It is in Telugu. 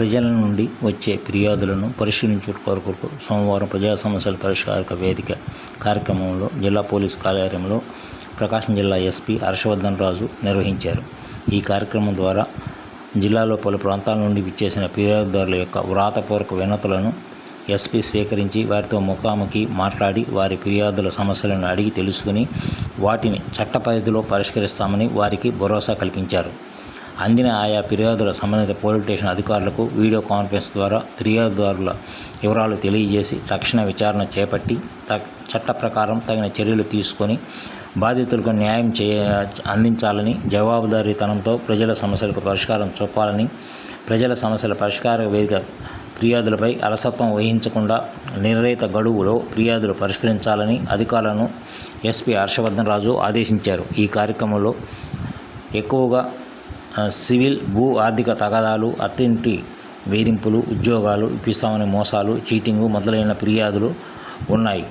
ప్రజల నుండి వచ్చే ఫిర్యాదులను పరిశీలించుట కొరకు సోమవారం ప్రజా సమస్యల పరిష్కారక వేదిక కార్యక్రమంలో జిల్లా పోలీస్ కార్యాలయంలో ప్రకాశం జిల్లా ఎస్పీ హర్షవర్ధన్ రాజు నిర్వహించారు. ఈ కార్యక్రమం ద్వారా జిల్లాలో పలు ప్రాంతాల నుండి విచ్చేసిన ఫిర్యాదుదారుల యొక్క వ్రాతపూర్వక వినతులను ఎస్పీ స్వీకరించి వారితో ముఖాముఖి మాట్లాడి వారి ఫిర్యాదుల సమస్యలను అడిగి తెలుసుకుని వాటిని చట్ట పరిధిలో పరిష్కరిస్తామని వారికి భరోసా కల్పించారు. అందిన ఆయా ఫిర్యాదుల సంబంధిత పోలీస్ స్టేషన్ అధికారులకు వీడియో కాన్ఫరెన్స్ ద్వారా ఫిర్యాదుదారుల వివరాలు తెలియజేసి తక్షణ విచారణ చేపట్టి త- చట్ట ప్రకారం తగిన చర్యలు తీసుకొని బాధితులకు న్యాయం చేయ అందించాలని జవాబుదారీతనంతో ప్రజల సమస్యలకు పరిష్కారం చూపాలని ప్రజల సమస్యల పరిష్కార వేదిక ఫిర్యాదులపై అలసత్వం వహించకుండా నిర్ణీత గడువులో ఫిర్యాదులు పరిష్కరించాలని అధికారులను ఎస్పీ హర్షవర్ధన్ రాజు ఆదేశించారు. ఈ కార్యక్రమంలో ఎక్కువగా సివిల్ భూ ఆర్థిక తగాదాలు అత్తింటి వేధింపులు ఉద్యోగాలు ఇప్పిస్తామని మోసాలు చీటింగు మొదలైన ఫిర్యాదులు ఉన్నాయి.